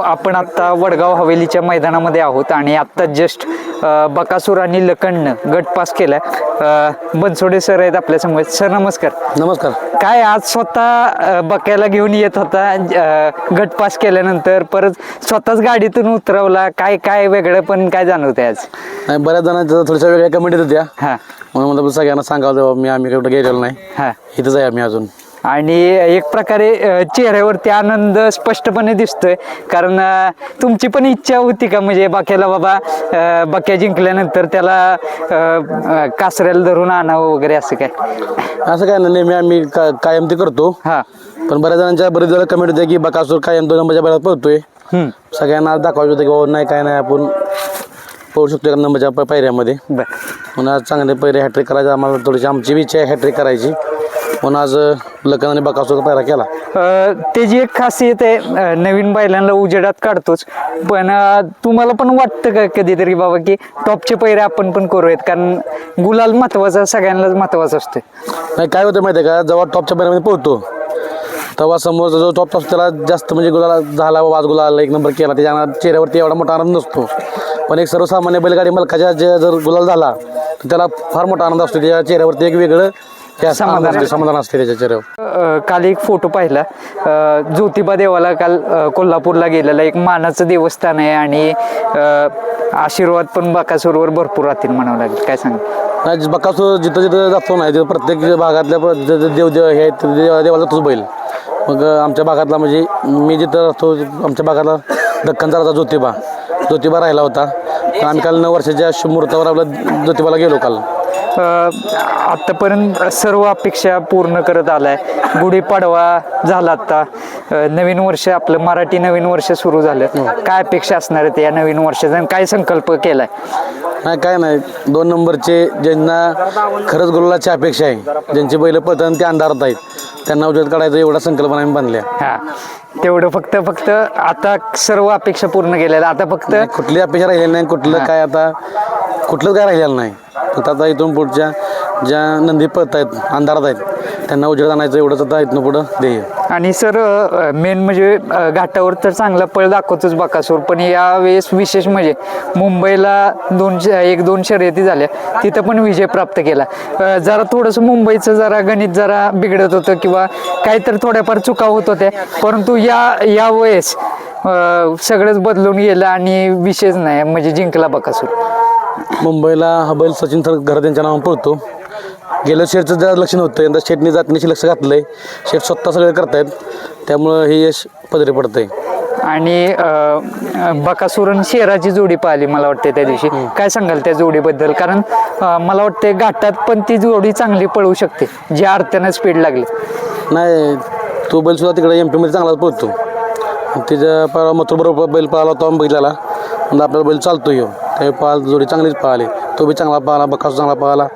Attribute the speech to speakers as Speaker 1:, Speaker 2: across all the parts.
Speaker 1: आपण आता वडगाव हवेलीच्या मैदानामध्ये आहोत आणि आत्ता जस्ट बकासूर आणि लखननं गट पास केलाय. बनसोडे सर आहेत आपल्यासमोर. सर नमस्कार.
Speaker 2: नमस्कार.
Speaker 1: काय आज स्वतः बक्याला घेऊन येत होता गट पास केल्यानंतर परत स्वतःच गाडीतून उतरवला काय काय वेगळं पण काय जाणवतंय आज?
Speaker 2: नाही बऱ्याच जणांच्या थोड्याशा वेगळ्या कमेंट होत्या.
Speaker 1: हा.
Speaker 2: म्हणून म्हणलं सगळ्यांना सांगावं मी आम्ही कुठं गेलेलो नाही.
Speaker 1: हा.
Speaker 2: इथंच आहे आम्ही अजून.
Speaker 1: आणि एक प्रकारे चेहऱ्यावरती आनंद स्पष्टपणे दिसतोय. कारण तुमची पण इच्छा होती का? म्हणजे बाक्याला बाबा बाक्या जिंकल्यानंतर त्याला कासऱ्याला धरून आणावं वगैरे असं काय?
Speaker 2: असं काय नाही नेहमी आम्ही का कायम ते करतो.
Speaker 1: हा.
Speaker 2: पण बऱ्याच जणांच्या बरेच वेळा कमेंट होत्या की बकासूर कायम दोन नंबरच्या पळतोय.
Speaker 1: हम्म,
Speaker 2: सगळ्यांना दाखवायचं होतं की बाबा नाही काय नाही आपण पळू शकतो एका नंबरच्या पायऱ्यामध्ये. म्हणून आज चांगले पैरे हॅट्रिक करायचं. आम्हाला थोडीशी आमची बी इच्छा आहे हॅट्रिक करायची. म्हणून आज लखन आणि पैरा केला.
Speaker 1: अ, त्याची एक खासियत आहे अ, नवीन बैलांना उजेडात काढतोच. पण अ, तुम्हाला पण वाटतं का कधीतरी बाबा की टॉपचे पैरे आपण पण करूयात? कारण गुलाल महत्त्वाचा सगळ्यांनाच महत्त्वाचा असतोय.
Speaker 2: नाही काय होतं माहिती आहे का? जेव्हा टॉपच्या पैऱ्यामध्ये पोहतो तेव्हा समोर जो टॉप असतो त्याला जास्त म्हणजे गुलाल झाला वाज गुलाल एक नंबर केला त्याच्या चेहऱ्यावरती एवढा मोठा आनंद नसतो. पण एक सर्वसामान्य बैलगाडी मालकाच्या जे जर गुलाल झाला तर त्याला फार मोठा आनंद असतो त्याच्या चेहऱ्यावरती एक वेगळं असतं,
Speaker 1: समाधान
Speaker 2: असते. समाधान असते त्याच्या चेहऱ्यावर.
Speaker 1: अ, काल एक फोटो पाहिला. अ, ज्योतिबा देवाला काल अ, कोल्हापूरला गेलेला एक मानाचं देवस्थान आहे आणि अ, आशीर्वाद पण बाकासूरवर भरपूर राहतील म्हणावं लागेल. काय सांग?
Speaker 2: नाही बकासूर जिथं जिथं जातो नाही तिथं प्रत्येक भागातल्या प- जे- जे देव देव हे आहेत, ते देव देवाला जातोच बैल. मग आमच्या भागातला म्हणजे मी जिथं राहतो आमच्या भागातला दक्कनचा राजा ज्योतिबा. ज्योतिबा राहिला होता. तर आम्ही काल नऊ वर्षाच्या शुभमुहूर्तावर आपल्या ज्योतिबाला गेलो काल.
Speaker 1: अ, आतापर्यंत सर्व अपेक्षा पूर्ण करत आलाय. गुढीपाडवा झाला आता अ, नवीन वर्ष आपलं मराठी नवीन वर्ष सुरू झालं. काय अपेक्षा असणार आहेत या नवीन वर्षाचा? आणि काय संकल्प केलाय?
Speaker 2: नाही काय नाही. दोन नंबरचे ज्यांना खरंच गुलाची अपेक्षा आहे ज्यांची बैल पतन ते अंधारात आहेत त्यांना उजेड काढायचं एवढा संकल्पना आम्ही बांधल्या
Speaker 1: हा. तेवढं फक्त फक्त आता सर्व अपेक्षा पूर्ण केलेल्या आता फक्त
Speaker 2: कुठली अपेक्षा राहिलेली नाही कुठलं काय आता कुठलंच काय राहिलेलं नाही. फक्त आता इथून पुढच्या ज्या नंदी पळत आहेत अंधारात आहेत त्यांना उजेड आणायचं एवढंच आता इथून पुढं ध्येय.
Speaker 1: आणि सर मेन म्हणजे घाटावर तर चांगला पळ दाखवतोच बाकासूर पण यावेळेस विशेष म्हणजे मुंबईला दोन एक दोन शर्यती झाल्या तिथं पण विजय प्राप्त केला. जरा थोडंसं मुंबईचं जरा गणित जरा बिघडत होतं किंवा काहीतरी थोड्याफार चुका होत होत्या परंतु या यावेळेस वेळेस सगळंच बदलून गेलं आणि विशेष नाही म्हणजे जिंकला बकासूर.
Speaker 2: मुंबईला हा बैल सचिन घर त्यांच्या नावानं पळतो. गेल्या शेठचं जरा लक्ष नव्हतं यंदा शेटने जातनीशी लक्ष घातलंय. शेठ स्वतः सगळे करतायत. त्यामुळं हे यश पदरी पडतंय.
Speaker 1: आणि अ, अ, बकासूर आणि शेराची जोडी पाहिली मला वाटते त्या दिवशी. काय सांगाल त्या जोडीबद्दल? कारण मला वाटते घाटात पण ती जोडी चांगली पळू शकते. ज्या अर्थानं स्पीड लागली.
Speaker 2: नाही तो बैल सुद्धा तिकडे एम पीमध्ये चांगलाच पळतो. तिच्या पा मथुर बरोबर बैल पळाला होता बैलाला म्हणजे आपला बैल चालतो ह्यो ते पाल जोडी चांगलीच पळाली तो बी चांगला पळाला बकासू चांगला पळाला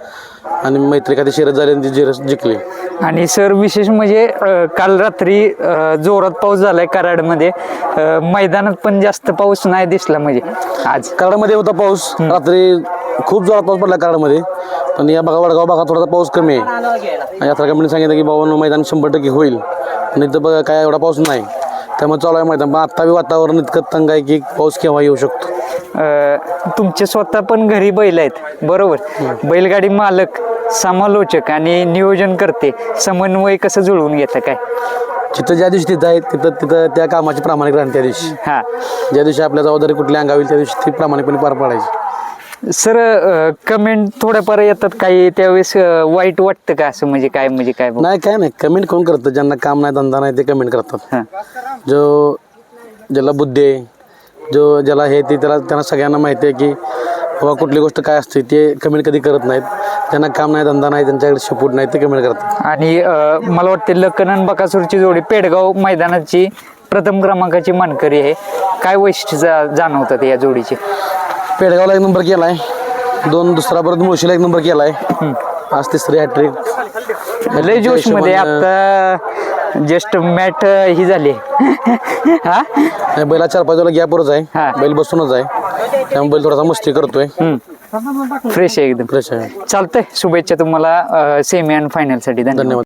Speaker 2: आणि मैत्री एखादी शर्यत झाली आणि ती जिरस जिंकली.
Speaker 1: आणि सर विशेष म्हणजे अ, काल रात्री अ, जोरात पाऊस झालाय कराडमध्ये. अ, मैदानात पण जास्त पाऊस नाही दिसला म्हणजे आज.
Speaker 2: कराडमध्ये होता पाऊस. रात्री खूप जोरात पाऊस पडला कराडमध्ये. पण या भागा वडगाव भागात थोडासा पाऊस कमी आहे. यात्रा कंपनी सांगितलं की बाबा मैदान शंभर टक्के होईल. पण इथं बघा काय एवढा पाऊस नाही. त्यामुळे चालू आहे मैदान. पण आत्ता बी वातावरण इतकं तंग आहे की पाऊस केव्हा येऊ शकतो.
Speaker 1: तुमचे स्वतः पण घरी बैल आहेत. बरोबर? बैलगाडी मालक समालोचक आणि नियोजन करते. समन्वय कसं जुळवून घेतं काय?
Speaker 2: जिथं ज्या दिवशी तिथं आहे तिथं तिथं त्या कामाची प्रामाणिक राहणे त्या दिवशी.
Speaker 1: हा.
Speaker 2: ज्या दिवशी आपल्या जबाबदारी कुठल्या अंगावी त्या दिवशी ती प्रामाणिकपणे पार पाडायची.
Speaker 1: सर कमेंट थोड्याफार येतात काही त्यावेळेस वाईट वाटतं का असं? म्हणजे काय म्हणजे काय?
Speaker 2: नाही काय नाही. कमेंट कोण करतं? ज्यांना काम नाही धंदा नाही ते कमेंट करतात. जो ज्याला बुद्धी आहे जो ज्याला हे ते त्याला त्यांना सगळ्यांना माहिती आहे की बाबा कुठली गोष्ट काय असते ते कमेंट कधी करत नाहीत. ज्यांना काम नाही धंदा नाही त्यांच्याकडे सपोर्ट नाही ते कमेंट करतात.
Speaker 1: आणि अ, मला वाटते लक्कन बकासूरची जोडी पेडगाव मैदानाची प्रथम क्रमांकाची मानकरी आहे. काय वैशिष्ट्य जा- जाणवतात या जोडीचे?
Speaker 2: पेडगावला एक नंबर केलाय. दोन दुसरा परत मुळशीला एक नंबर केलाय. आज तिसरी हॅट्रिक
Speaker 1: लय जोशमध्ये आता जस्ट मॅट ही झाली. हा?
Speaker 2: बैला चार पाच गॅपवरच
Speaker 1: हा.
Speaker 2: आहे. बैल बसूनच आहे. त्यामुळे बैल थोडासा मस्ती करतोय.
Speaker 1: फ्रेश आहे एकदम.
Speaker 2: फ्रेश आहे.
Speaker 1: चालतंय. शुभेच्छा तुम्हाला सेमी आणि फायनलसाठी. धन्यवाद.
Speaker 2: धन्यवाद.